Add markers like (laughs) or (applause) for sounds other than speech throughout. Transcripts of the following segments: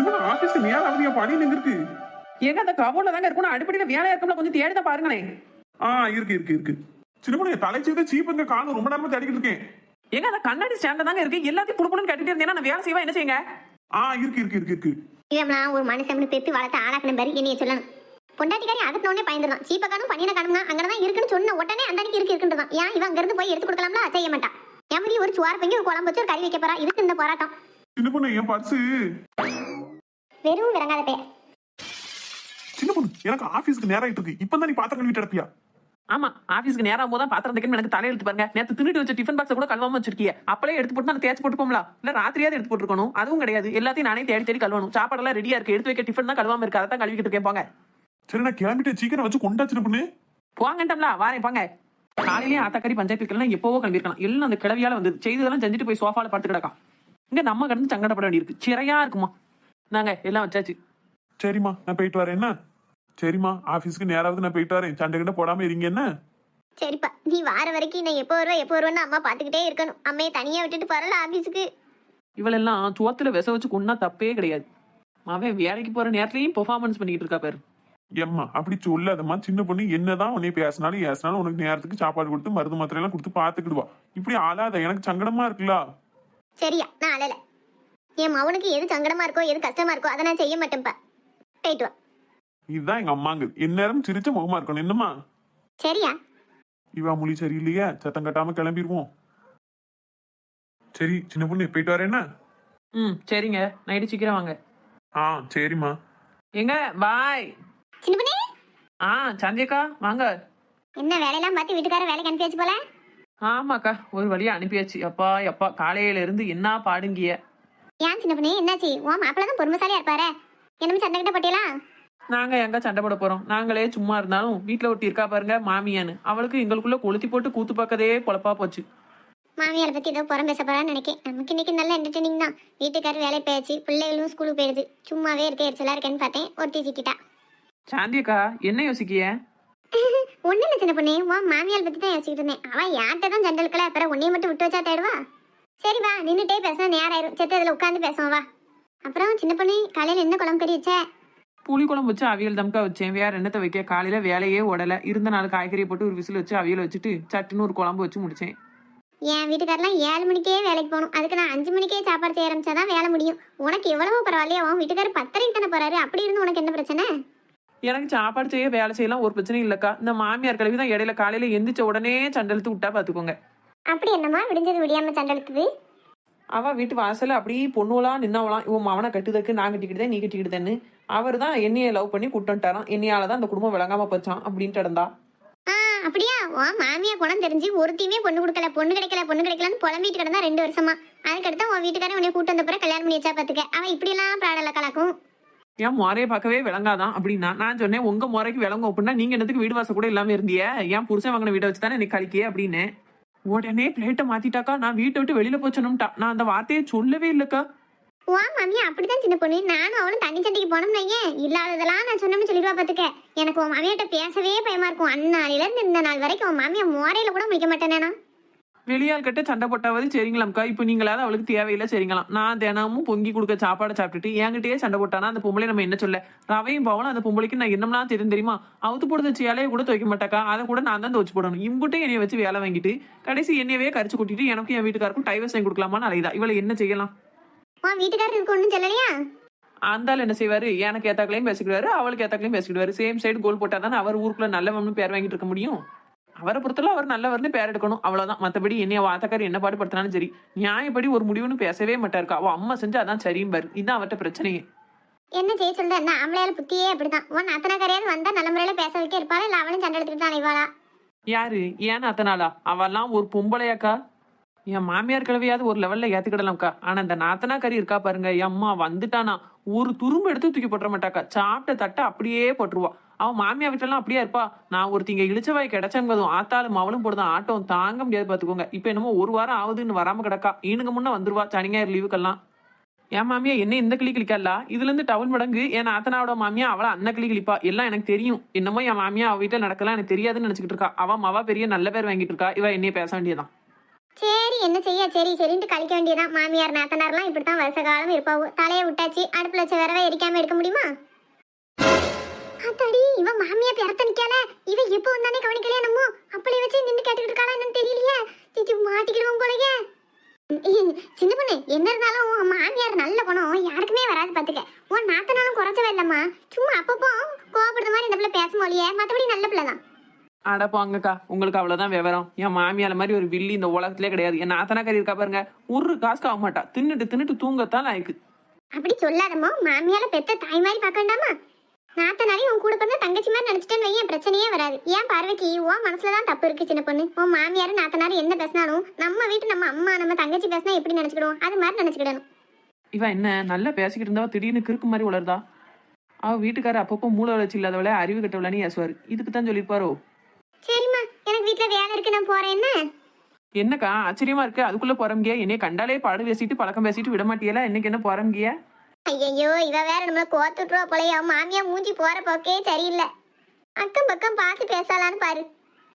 சின்ன ஆபீஸ்க்கு நேரம் ஆகுது பணி இருக்கு எங்க அந்த கபோர்ட்ல தாங்க இருக்கணும் அடிப்படையில வேலையா இருக்கும்ல கொஞ்சம் தேடி தான் பாருங்களேன் ஆ இருக்கு இருக்கு இருக்கு. சின்ன பொண்ணு தலைச்சீத சீப் எங்க காணும் ரொம்ப நேரமா தேடிக்கிட்டு இருக்கேன். எங்க அந்த கண்ணாடி ஸ்டாண்ட்ல தாங்க இருக்கு. எல்லாத்தையும் புடுப்புடுன்னு கட்டிட்டு இருந்தேன்னா நான் வேலை செய்வா என்ன செய்யுங்க? ஆ இருக்கு இருக்கு இருக்கு இருக்கு. இவம்லாம் ஒரு மனுஷன் பெத்து வளர்த்து ஆளாக்கணும் பாரு என்னைய சொல்லணும். பொண்டாட்டிக்காரி அதட்டினோடனே பயந்துருவான் சீப்ப காணும் பண்ணின காணுங்க அங்கதான் இருக்குன்னு சொன்ன உடனே அந்த அன்னைக்கு இருக்கு இருக்குன்றதான் ஏன் இவன் அங்கிருந்து போய் எடுத்து கொடுக்கலாம்ல? செய்ய மாட்டான். எமதி ஒரு சுவார் பங்கி ஒரு குழம்பு வச்சு ஒரு கறி வைக்க போறா. இதுக்கு இந்த போராட்டம். சின்ன பொண்ணு என் பர்ஸ் வெறும் விளங்காத பேர். சின்ன பொண்ணு எனக்கு ஆபீஸ்க்கு நேரம் ஆயிட்டு இருக்கு. இப்பதான் நீ பாத்திரம் கழுவிட்டு இருப்பியா ஆமா ஆபீஸ்க்கு நேரம் போதான் பாத்திரம் தைக்கணும் எனக்கு தலையெழுத்து பாருங்க. நேத்து தின்னுட்டு வச்ச டிஃபன் பாக்ஸ் கூட கழுவாம வச்சிருக்கிய. அப்பளே எடுத்து போட்டு நான் தேய்ச்சி போட்டுக்கோம்ல இல்ல ராத்திரியாவது எடுத்து போட்டுருக்கணும். அதுவும் கிடையாது. எல்லாத்தையும் நானே தேடி தேடி கழுவணும். சாப்பாடெல்லாம் ரெடியா இருக்கு. எடுத்து வைக்க டிஃபன் தான் கழுவாம இருக்கு. அதை தான் கழுவிக்கிட்டு இருக்கேன். போங்க. சரி நான் கிளம்பிட்டு சீக்கிரம் வச்சு கொண்டா சின்ன பொண்ணு. போங்கட்டம்ல வாரேன் போங்க. காலையிலேயே ஆத்தாக்கறி பஞ்சாயத்து வைக்கலாம் எப்பவோ கிளம்பிருக்கலாம் எல்லாம் அந்த கிளவியால வந்து செய்ததெல்லாம் செஞ்சுட்டு போய் சோஃபால படுத்து கிடக்கான். இங்க நம்ம கிடந்து சங்கடப்பட வேண்டியிருக்கு. சிறையா இருக்குமா? நாங்க எல்லாம் வச்சாச்சு. சரிம்மா நான் போயிட்டு வரேன். என்ன? சரிம்மா ஆபீஸ்க்கு நேராவது நான் போயிட்டு வரேன். சண்டை கிட்ட போடாம இருங்க என்ன? சரிப்பா நீ வார வரைக்கும் நான் எப்போ வருவா எப்போ வருவேன்னு அம்மா பாத்துக்கிட்டே இருக்கணும். அம்மையை தனியா விட்டுட்டு போறல ஆபீஸுக்கு. இவளெல்லாம் சுவத்துல விச வச்சு கொண்டா தப்பே கிடையாது. அவன் வேலைக்கு போற நேரத்துலயும் பெர்ஃபார்மன்ஸ் பண்ணிட்டு இருக்கா பாரு. எம்மா அப்படி சொல்லாதம்மா. சின்ன பொண்ணு என்னதான் உன்னை பேசினாலும் ஏசினாலும் உனக்கு நேரத்துக்கு சாப்பாடு கொடுத்து மருந்து மாத்திரை எல்லாம் கொடுத்து பாத்துக்கிடுவா இப்படி ஆளாத எனக்கு சங்கடமா இருக்குல்ல? சரியா நான் அழல. என் மவனுக்கு எது சங்கடமா இருக்கோ எது கஷ்டமா இருக்கோ அதை நான் செய்ய மாட்டேன்ப்பா. போயிட்டு வா. இதுதான் எங்க அம்மாங்க. எந்நேரம் சிரிச்ச முகமா இருக்கணும். என்னம்மா? சரியா? இவா மொழி சரியில்லையா. சத்தம் கட்டாம கிளம்பிடுவோம். சரி சின்ன பொண்ணு போயிட்டு வரேன் என்ன? ம் சரிங்க. நைட்டு சீக்கிரம் வாங்க. ஆ சரிம்மா. எங்க? பாய். சின்ன பண்ணி? ஆ சந்தியக்கா வாங்க. என்ன வேலையெல்லாம் பார்த்து வீட்டுக்கார வேலைக்கு அனுப்பியாச்சு போல? ஆமாக்கா ஒரு வழியா அனுப்பியாச்சு. அப்பா அப்பா காலையில இருந்து என்ன பாடுங்கிய? ஏன் சின்ன பண்ணி? என்னாச்சு? உன் மாப்பிள்ள தான் பொறுமைசாலியா இருப்பாரு. என்னமே சண்டை கிட்ட போட்டியலா நாங்க எங்க சண்டை போட போறோம்? நாங்களே சும்மா இருந்தாலும் வீட்டுல ஒட்டி இருக்கா பாருங்க மாமியான்னு. அவளுக்கு எங்களுக்குள்ள கொளுத்தி போட்டு கூத்து பார்க்கதே பொழப்பா போச்சு. மாமியாரை பத்தி ஏதோ புறம் பேச போறான்னு நினைக்கேன். நமக்கு இன்னைக்கு நல்ல என்டர்டெய்னிங் தான். வீட்டுக்காரர் வேலை போயாச்சு பிள்ளைகளும் ஸ்கூலுக்கு போயிடுது. சும்மாவே இருக்க எரிச்சலா இருக்கேன்னு பார்த்தேன் ஒருத்தி சிக்கிட்டா. சாந்தியக்கா என்ன யோசிக்கிய? (laughs) ஒண்ணு இல்ல சின்ன பொண்ணு. உன் மாமியார் பத்தி தான் யோசிச்சுட்டு இருந்தேன். அவன் யார்கிட்ட தான் இருக்கல அப்புறம் உன்னைய மட்டும் விட்டு வச்சா தேடுவா? சரி வா நின்னுட்டே பேசினா நேரம் ஆயிரும் செத்து அதுல உட்காந்து பேசுவோம் வா. அப்புறம் சின்ன பொண்ணு காலையில என்ன குழம்பு கறி வச்ச? புளி குழம்பு வச்சு அவியல் தம்க்கா வச்சேன். வேற என்னத்தை வைக்க? காலையில வேலையே ஓடல. இருந்த நாள் காய்கறியை போட்டு ஒரு விசில் வச்சு அவியல் வச்சுட்டு சட்டுன்னு ஒரு குழம்பு வச்சு முடிச்சேன். என் வீட்டுக்காரெல்லாம் ஏழு மணிக்கே வேலைக்கு போகணும். அதுக்கு நான் அஞ்சு மணிக்கே சாப்பாடு செய்ய ஆரம்பிச்சாதான் வேலை முடியும். உனக்கு எவ்வளவோ பரவாயில்லையா? உன் வீட்டுக்காரர் பத்தரைக்கு தானே போறாரு. அப்படி இருந்து உனக்கு என்ன பிரச்சனை? எனக்கு சாப்பாடு செய்ய வேலை செய்யலாம் ஒரு பிரச்சனையும் இல்லக்கா. இந்த மாமியார் கழுவி தான் இடையில காலையில எந்திரிச்ச உடனே சண்டை இழுத்து விட்டா பாத்துக்கோங்க. அப்படி என்னம்மா? விடிஞ்சது விடியாம சண்டை இழுக்குது அவ வீட்டு வாசல்ல அப்படியே பொண்ணுவலாம் நின்னவலாம் இவன் மவனை கட்டுதற்கு நான் கட்டிக்கிட்டேன் நீ கட்டிக்கிட்டேன்னு அவர் தான் என்னைய லவ் பண்ணி கூட்டன்ட்டாராம். என்னையால தான் அந்த குடும்பம் விளங்காம போச்சான் அப்படின்ட்டு இருந்தா ஆ அப்படியா? உன் மாமியா குணம் தெரிஞ்சு ஒருத்தையுமே பொண்ணு கொடுக்கல பொண்ணு கிடைக்கல பொண்ணு கிடைக்கலன்னு புலம்பிட்டு கிடந்தா ரெண்டு வருஷமா. அதுக்கடுத்து உன் வீட்டுக்காரன் உன்னை கூட்டு வந்த பிறகு கல்யாணம் பண்ணி வச்சா பாத்துக்க. அவன் இப்படி எல்லாம் பிராடல கலக்கும். என் முறையை பார்க்கவே விளங்காதான் அப்படின்னா? நான் சொன்னேன் உங்க முறைக்கு விளங்கும் அப்படின்னா நீங்க என்னத்துக்கு வீடு வாசல் கூட இல்லாம இருந்திய? என் புருஷன் வாங்கின வீட்டை வச்சு தானே எனக்கு கழிக்கே அப்படின்னு. உடனே பிளேட்டை மாத்திட்டாக்கா நான் வீட்டை விட்டு வெளியில போச்சணும்ட்டா நான் அந்த வார்த்தையை சொல்லவே இல்லக்கா. ஓ மாமி அப்படிதான் சின்ன பொண்ணு. நானும் அவளும் தண்ணி சண்டைக்கு போனோம்னா ஏன் இல்லாததெல்லாம் நான் சொன்னமே சொல்லிடுவா பாத்துக்க. எனக்கு உன் மாமியாட்ட பேசவே பயமா இருக்கும். அந்நாளில இருந்து இந்த நாள் வரைக்கும் உன் மாமியா மோரையில கூட முடிக்க மாட்டேனா வெளியால் கிட்ட சண்டை போட்டாவது சரிங்களாம்க்கா. இப்போ நீங்களாவது அவளுக்கு தேவையில்லை சரிங்களாம். நான் தினமும் பொங்கி கொடுக்க சாப்பாடு சாப்பிட்டுட்டு என்கிட்டயே சண்டை போட்டானா அந்த பொம்பளை நம்ம என்ன சொல்ல? ரவையும் பாவலும் அந்த பொம்பளைக்கு நான் என்னம்லாம் தெரியும் தெரியுமா? அவுத்து போடுற சேலையை கூட துவைக்க மாட்டாக்கா. அதை கூட நான் தான் துவச்சு போடணும். இம்புட்டும் என்னைய வச்சு வேலை வாங்கிட்டு கடைசி என்னையவே கரிச்சு கொட்டிட்டு எனக்கும் என் வீட்டுக்காருக்கும் டைவர்ஸ் வாங்கி கொடுக்கலாமான்னு அலைதா இவளை என்ன செய்யலாம்? உன் வீட்டுக்காரர் இருக்கு ஒன்றும் சொல்லலையா? அந்த ஆள் என்ன செய்வாரு? எனக்கு ஏத்தாக்களையும் பேசிக்கிடுவாரு அவளுக்கு ஏத்தாக்களையும் பேசிக்கிடுவாரு. சேம் சைடு கோல் போட்டா தானே அவர் ஊருக்குள்ள நல்லவன்னு பேர் வாங்கிட்டு இருக்க முடியும்? அவரை பொறுத்தல அவர் நல்லவர்னு பேர் எடுக்கணும். அவ்வளவுதான். மத்தபடி என்னைய வாத்தக்கார் என்ன பாடுபடுத்தினாலும் சரி. நியாயப்படி ஒரு முடிவுன்னு பேசவே மாட்டாருக்கா அவ அம்மா செஞ்சு அதான் சரியும் பாரு. இதான் அவர்கிட்ட பிரச்சனையே. என்ன செய்ய சொல்ற? இந்த ஆம்பளையால புத்தியே அப்படிதான். உன் அத்தனை கரையாவது வந்தா நல்ல முறையில பேச வைக்க இருப்பாளா? இல்ல அவளும் சண்டை எடுத்துக்கிட்டு தான் அலைவாளா? யாரு? ஏன் அத்தனாளா அவெல்லாம் ஒரு பொம்பளையாக்கா? என் மாமியார் கிழவையாவது ஒரு லெவல்ல ஏத்துக்கிடலாம்க்கா ஆனா இந்த நாத்தனா கறி இருக்கா பாருங்க. என் அம்மா வந்துட்டானா. ஒரு துரும்பு எடுத்து தூக்கி போட்டுற மாட்டாக்கா. சாப்பிட்ட தட்டை அப்படியே போட்டுருவா. அவன் மாமியார் வீட்டிலலாம் அப்படியே இருப்பா. நான் ஒருத்திங்க இழிச்சவாய் கிடைச்சங்கதும் ஆத்தாலும் அவளும் போடுதான் ஆட்டம் தாங்க முடியாது பாத்துக்கோங்க. இப்ப என்னமோ ஒரு வாரம் ஆகுதுன்னு வராம கிடக்கா. ஈனுங்க முன்ன வந்துருவா சனிஞாயிறு லீவுக்கெல்லாம் என் மாமியா என்ன இந்த கிளி கிளிக்கல இதுல இருந்து டவுன் மடங்கு என் ஆத்தனாவோட மாமியா அவளை அந்த கிளி கிளிப்பா எல்லாம் எனக்கு தெரியும். என்னமோ என் மாமியா அவ வீட்டில் நடக்கலாம் எனக்கு தெரியாதுன்னு நினச்சிக்கிட்டு இருக்கா. அவன் மவா பெரிய நல்ல பேர் வாங்கிட்டு இருக்கா. இவ என்னைய பேச வேண்டியதான் சரி என்ன செய்ய? சரி சரின்ட்டு கழிக்க வேண்டியதான் மாமியார் நாத்தனார்லாம் இப்படித்தான் வருஷ காலம் இருப்பாவு. தலையை விட்டாச்சு அடுப்பில் வச்ச விரவை எரிக்காம எடுக்க முடியுமா? அத்தாடி இவ மாமியா பிறத்த நிக்கால இவ எப்போ வந்தானே கவனிக்கலையா நம்ம அப்பளை வச்சு நின்னு கேட்டுக்கிட்டு இருக்காளா என்னன்னு தெரியலையே. திச்சு மாட்டிக்கிடுவோம் போலயே. சின்ன பொண்ணு என்ன இருந்தாலும் உன் மாமியார் நல்ல குணம் யாருக்குமே வராது பாத்துக்க. உன் நாத்தனாலும் குறைச்சவே இல்லம்மா. சும்மா அப்பப்போ கோவப்படுற மாதிரி இந்த பிள்ளை பேசும் ஒழிய மத்தபடி நல்ல பிள்ளை தான். அட போங்கக்கா உங்களுக்கு அவ்வளவுதான் விவரம். என் மாமியால மாதிரி ஒரு வில்லி இந்த உலகத்திலே கிடையாது. என் நாத்தனா கறி இருக்கா பாருங்க ஒரு காசுக்கு ஆக மாட்டா தின்னுட்டு தின்னுட்டு தூங்கத்தான் லாய்க்கு. அப்படி சொல்லாதம்மா. மாமியால பெத்த தாய் மாதிரி பார்க்க வேண்டாமா? நாத்தனாலே உன் கூட பிறந்த தங்கச்சி மாதிரி நினைச்சிட்டேன்னு வையன் பிரச்சனையே வராது. ஏன் பார்வைக்கு? உன் மனசுல தான் தப்பு இருக்கு சின்ன பொண்ணு. உன் மாமியார் நாத்தனார் என்ன பேசினாலும் நம்ம வீட்டு நம்ம அம்மா நம்ம தங்கச்சி பேசினா எப்படி நினைச்சுக்கிடுவோம்? அது மாதிரி நினைச்சுக்கிடணும். இவன் என்ன நல்லா பேசிக்கிட்டு இருந்தா திடீர்னு கிறுக்கு மாதிரி உளருதா? அவ வீட்டுக்காரர் அப்பப்போ மூளை வளர்ச்சி இல்லாதவளை அறிவு கட்டவளன்னு ஏசுவார் இதுக்கு தான் சொல்லியிருப்பாரோ? சரிம்மா எனக்கு வீட்ல வேலை இருக்கு நான் போறேன் என்ன? என்னக்கா ஆச்சரியமா இருக்கு. அதுக்குள்ள போறம்கியா. என்னைய கண்டாலே பாடு பேசிட்டு பழக்கம் பேசிட்டு விட மாட்டியல? இன்னைக்கு என்ன போறம்கியா? ஐயையோ இவ வேற நம்மள கோத்துட்டுருவா போலயே. அவன் மாமியா மூஞ்சி போற போக்கே சரியில்லை. அக்கம் பக்கம் பார்த்து பேசலான்னு பாரு.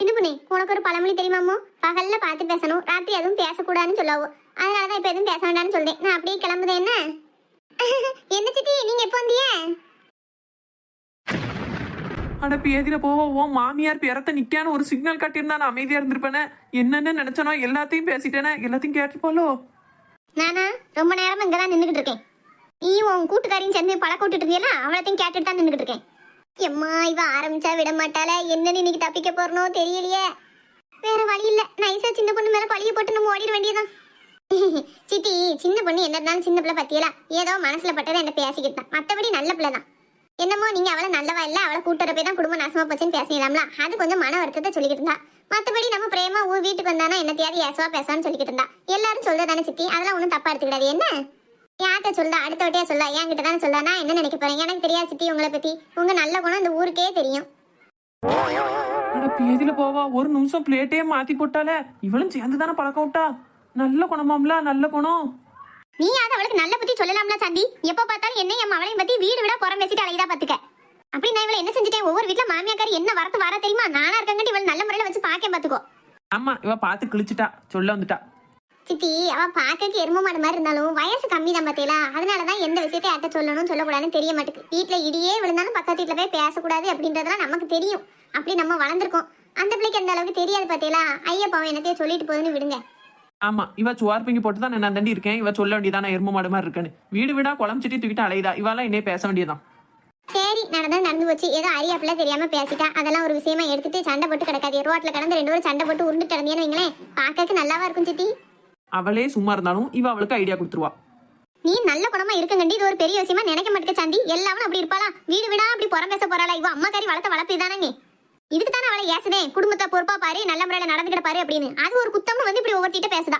சின்ன பொண்ணே உனக்கு ஒரு பழமொழி தெரியுமாமோ பகல்ல பார்த்து பேசணும் ராத்திரி எதுவும் பேசக்கூடாதுன்னு சொல்லாவோ. அதனாலதான் இப்ப எதுவும் பேச வேண்டாம்னு சொல்றேன். நான் அப்படியே கிளம்புதேன் என்ன? (laughs) என்ன சித்தி நீங்க எப்போ வந்தீங்க? அட போவோ ஓ மாமியார் பிறத்த நிக்கான்னு ஒரு சிக்னல் காட்டியிருந்தா நான் அமைதியா இருந்திருப்பேனே. என்னென்ன நினைச்சனோ எல்லாத்தையும் பேசிட்டேனே. எல்லாத்தையும் கேட்டுப்போலோ நானா ரொம்ப நேரமா இங்கதான் நின்னுகிட்டு இருக்கேன். நீ உன் கூட்டுக்காரியும் சேர்ந்து பழக்க விட்டுட்டு இருந்தியல அவளத்தையும் கேட்டுட்டு தான் நின்றுட்டு இருக்கேன். எம்மா இவ ஆரம்பிச்சா விட மாட்டாள. என்னன்னு இன்னைக்கு தப்பிக்க போறனோ தெரியலையே. வேற வழி இல்ல. நைசா சின்ன பொண்ணு மேல பழிய போட்டு நம்ம ஓடிட வேண்டியதான் (laughs) சித்தி சின்ன பொண்ணு என்ன இருந்தாலும் சின்ன பிள்ளை பத்தியலா? ஏதோ மனசுல பட்டதை என்ன பேசிக்கிட்டு தான். மத்தபடி நல்ல பிள்ளை தான். என்னமோ நீங்க அவளை நல்லவா இல்ல அவளை கூட்டுற போய் தான் குடும்பம் நாசமா போச்சுன்னு பேசிடலாம்ல? அது கொஞ்சம் மன வருத்தத்தை சொல்லிக்கிட்டு இருந்தா. மத்தபடி நம்ம பிரேமா ஊர் வீட்டுக்கு வந்தானா என்னத்தையாவது ஏசுவா பேசலாம்னு சொல்லிக்கிட்டு இருந்தா. எல்லாரும் சொல்றதானே சித்தி? அதெல்லாம் ஒன்றும் தப்பா எடுத்துக்கிடாது. என்ன? யார்கிட்ட சொல்ல அடுத்த வாட்டியா சொல்ல என்கிட்ட தானே சொல்ல நான் என்ன நினைக்க போறேன்? எனக்கு தெரியாது சித்தி உங்களை பத்தி. உங்க நல்ல குணம் இந்த ஊருக்கே தெரியும். பேதில போவா ஒரு நிமிஷம் பிளேட்டே மாத்தி போட்டாலே இவளும் சேர்ந்து தானே பழக்கம் விட்டா? நல்ல குணமாம்ல நல்ல குணம். நீ அது அவளுக்கு நல்ல பத்தி சொல்லலாம்ல சந்தி? எப்ப பார்த்தாலும் என்ன என் அவளையும் பத்தி வீடு விட புறம் பேசிட்டு அழகிதா பாத்துக்க? அப்படி நான் இவளை என்ன செஞ்சுட்டேன்? ஒவ்வொரு வீட்டுல மாமியாக்காரி என்ன வரத்து வர தெரியுமா? நானா இருக்கங்கட்டி இவள் நல்ல முறையில வச்சு பாக்கேன் பாத்துக்கோ. ஆமா இவ பார்த்து கிழிச்சிட்டா சொல்ல வந்துட்டா. சித்தி அவ பாக்கக்கு எரும மாடு மாதிரி இருந்தாலும் வயசு கம்மி தான் பாத்தீங்களா? அதனாலதான் எந்த விஷயத்தை யார்ட்ட சொல்லணும் சொல்லக்கூடாதுன்னு தெரிய மாட்டேங்குது வீட்டுல இடியே விழுந்தாலும் பக்கத்து வீட்டுல போய் பேசக்கூடாது அப்படின்றதெல்லாம் நமக்கு தெரியும். அப்படி நம்ம வளர்ந்துருக்கோம். அந்த பிள்ளைக்கு எந்த அளவுக்கு தெரியாது பாத்தீங்களா? ஐயப்பாவன் என்னத்தையும் சொல்லிட்டு போகுதுன்னு விடுங்க. ஆமா இவ சுவார் பிங்கி போட்டு தான் நான் தண்டி இருக்கேன் இவ சொல்ல வேண்டியதான எரும மாடு மாதிரி இருக்கேன்னு. வீடு வீடா குளம் சிட்டி தூக்கிட்டு அலையுதா? இவெல்லாம் என்னைய பேச வேண்டியதான் சரி நடந்தது நடந்து போச்சு. ஏதோ அறியாப்புல தெரியாம பேசிட்டா. அதெல்லாம் ஒரு விஷயமா எடுத்துட்டு சண்டை போட்டு கிடக்காது ரோட்ல கடந்து ரெண்டு பேரும் சண்டை போட்டு உருண்டு கிடந்தேன்னு வைங்களேன். பார்க்கறதுக்கு நல்லாவா இருக்கும் சித்தி? அவளே சும்மா இருந்தாலும் இவ அவளுக்கு ஐடியா கொடுத்துருவா. நீ நல்ல குணமா இருக்கங்கண்டி இது ஒரு பெரிய விஷயமா நினைக்க மாட்டேங்க சாந்தி. எல்லாமே அப்படி இருப்பாளா? வீடு வீடா அப்படி புறம் பேச போறாளா இவ? அம்மா கறி வளர்த்த வளர்ப்பு தானே இதுக்கு தானே அவளை ஏசுதே? குடும்பத்தை பொறுப்பா பாரு நல்ல முறையில நடந்துக்கிட பாரு அப்படின்னு. அது ஒரு குத்தம்னு வந்து இப்படி ஒவ்வொருத்திட்ட பேசுதா.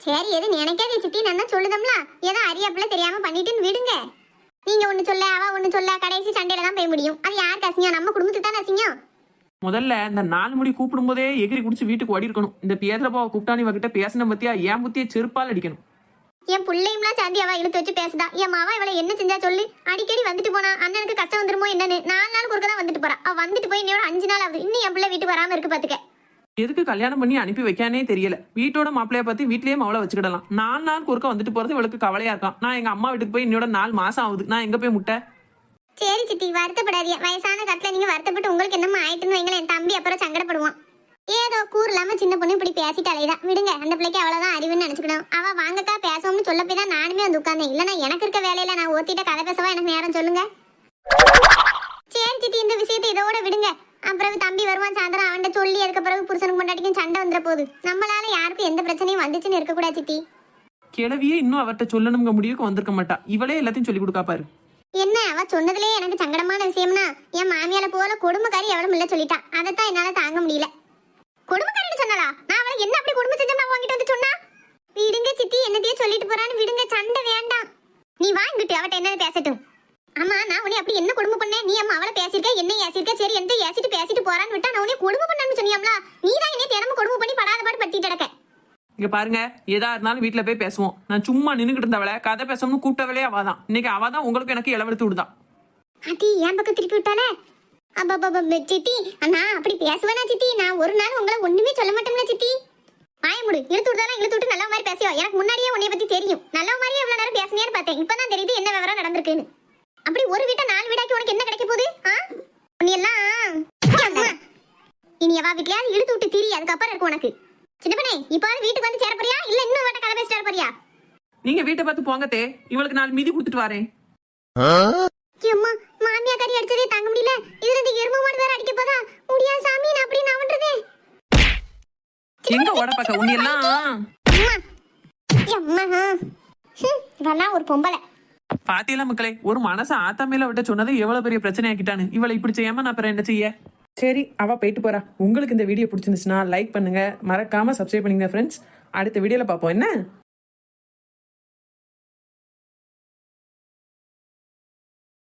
சரி எது நினைக்காதே சித்தி நான் தான் சொல்லுதம்ல. ஏதோ அறியாப்புல தெரியாம பண்ணிட்டுன்னு விடுங்க. நீங்க ஒண்ணு சொல்ல அவ ஒண்ணு சொல்ல கடைசி சண்டையில தான் போய் முடியும். அது யாருக்கு அசிங்கம் நம்ம குடும்பத்துக்கு தானே அசிங்கம். முதல்ல இந்த நாலு முடி கூப்பிடும் போதே எகிரி குடிச்சு வீட்டுக்கு ஓடி இருக்கணும். இந்த பேதல போவ கூப்பிட்டானி இவகிட்ட பேசின பத்தியா? என் புத்திய செருப்பால் அடிக்கணும். என் பிள்ளையும்லாம் சாந்தி அவ இழுத்து வச்சு பேசுதா. என் மாவா இவளை என்ன செஞ்சா சொல்லு? அடிக்கடி வந்துட்டு போனா அண்ணனுக்கு கஷ்டம் வந்துருமோ என்னன்னு? நாலு நாளுக்கு ஒருக்க தான் வந்துட்டு போறா. அவ வந்துட்டு போய் இன்னையோட அஞ்சு நாள் ஆகுது. இன்னும் என் பிள்ளை வீட்டுக்கு வராம இருக்கு பாத்துக்க. எதுக்கு கல்யாணம் பண்ணி அனுப்பி வைக்கானே தெரியல. வீட்டோட மாப்பிளைய பார்த்து வீட்லயே அவளை வச்சுக்கிடலாம். நாலு நாள் ஒருக்க வந்துட்டு போறது இவளுக்கு கவலையா இருக்கான் நான் எங்க அம்மா வீட்டுக்கு போய் இன்னையோட நாலு மாசம் ஆகுது. நான் எங்க போய் முட்டை? சரி சித்தி வருத்தப்படாதீங்க. வயசான காலத்துல நீங்க வருத்தப்பட்டு உங்களுக்கு என்னமா ஆயிட்டுன்னு வைங்களேன். என் தம்பி அப்புறம் சங்கடப்படுவான். ஏதோ கூர் இல்லாம சின்ன பொண்ணு இப்படி பேசிட்டு அலையுதா? விடுங்க அந்த பிள்ளைக்கு அவ்வளவுதான் அறிவுன்னு நினைச்சுக்கணும். அவ வாங்கக்கா பேசுவோம்னு சொல்ல போய் தான் நானுமே வந்து உட்கார்ந்தேன். இல்லைன்னா எனக்கு இருக்க வேலையில நான் ஒருத்திட்ட கதை பேசவா? எனக்கு நேரம் சொல்லுங்க. சரி சித்தி இந்த விஷயத்தை இதோட விடுங்க. அப்புறம் தம்பி வருவான் சாயந்தரம் அவன்கிட்ட சொல்லி அதுக்கு பிறகு புருஷனுக்கு பொண்டாட்டிக்கும் சண்டை வந்துட போகுது நம்மளால யாருக்கும் எந்த பிரச்சனையும் வந்துச்சுன்னு இருக்கக்கூடாது சித்தி. கிழவியே இன்னும் அவர்கிட்ட சொல்லணுங்க முடிவுக்கு வந்திருக்க மாட்டா. இவளே எல்லாத்தையும் சொல்லி கொடுக்கா பாரு. என்ன அவ சொன்னதுலயே எனக்கு சங்கடமான விஷயம்னா என் மாமியால போல கொடுமைக்காரி எவ்வளவு இல்ல சொல்லிட்டா. அதைத்தான் என்னால தாங்க முடியல. கொடுமைக்காரின்னு சொன்னாலா நான் அவளை என்ன அப்படி கொடுமை செஞ்சா வாங்கிட்டு வந்து சொன்னா? விடுங்க சித்தி என்னத்தையே சொல்லிட்டு போறான்னு விடுங்க சண்டை வேண்டாம். நீ வாங்கிட்டு அவட்ட என்ன பேசட்டும். ஆமா நான் உனே அப்படி என்ன கொடுமை பண்ணேன்? நீ அம்மா அவளை பேசியிருக்க என்ன ஏசிருக்க சரி எந்த ஏசிட்டு பேசிட்டு போறான்னு விட்டா நான் உனே கொடுமை பண்ணேன்னு சொன்னியாம்ல? நீ தான் என்னை தினமும் கொடுமை பண்ணி படாத பாடு படுத்திட்டு கிடக்க. இங்க பாருங்க ஏதா இருந்தாலும் வீட்டுல போய் பேசுவோம். நான் சும்மா நின்னுகிட்டு இருந்தவளை கதை பேசணும்னு கூப்பிட்டவளே அவதான் இன்னைக்கு அவதான் உங்களுக்கு எனக்கு இளவெடுத்து விடுதான் அடி என் பக்கம் திருப்பி விட்டாலே? அப்பா சித்தி. அண்ணா அப்படி பேசுவேனா சித்தி? நான் ஒரு நாள் உங்களை ஒண்ணுமே சொல்ல மாட்டோம்ல சித்தி. ஆய முடி. இழுத்து விட்டாலும் இழுத்து விட்டு நல்ல மாதிரி பேசியோ. எனக்கு முன்னாடியே உன்னை பத்தி தெரியும். நல்ல மாதிரியே இவ்வளவு நேரம் பேசினேன்னு பார்த்தேன். இப்பதான் தெரியுது என்ன விவரம் நடந்திருக்குன்னு. அப்படி ஒரு வீட்டை நாலு வீடாக்கி உனக்கு என்ன கிடைக்க போகுது? ஆ? உன்னை எல்லாம் இனி எவா வீட்லயாவது இழுத்து விட்டு திரி அதுக்கப்புறம் இருக்கும் உனக்கு. சின்ன பண்ணே இப்போ வீட்டுக்கு வந்து சேர போறியா? இல்ல இன்னும் வாட்ட கதை பேசிட்டு போறியா? நீங்க வீட்டை பார்த்து போங்க தே இவளுக்கு நாலு மீதி கொடுத்துட்டு வரேன். அம்மா மாமியா கறி அடிச்சதே தாங்க முடியல. இதுல இந்த எருமை மாடு வேற அடிக்க போதா? முடியாது சாமி நான் அப்படி நான் பண்றது. எங்க ஓட பார்க்க? உன்னை எல்லாம் அம்மா. இவெல்லாம் ஒரு பொம்பளை. பாத்தியெல்லாம் மக்களே ஒரு மனசை ஆத்தாமையில விட்ட சொன்னது எவ்வளவு பெரிய பிரச்சனை ஆக்கிட்டான்னு இவளை இப்படி செய்யாம நான் அப்புறம் என்ன செய்ய? சரி அவள் போயிட்டு போகிறா உங்களுக்கு இந்த வீடியோ பிடிச்சிருந்துச்சுன்னா லைக் பண்ணுங்க. மறக்காமல் சப்ஸ்கிரைப் பண்ணுங்க ஃப்ரெண்ட்ஸ் அடுத்த வீடியோவில் பார்ப்போம். என்ன?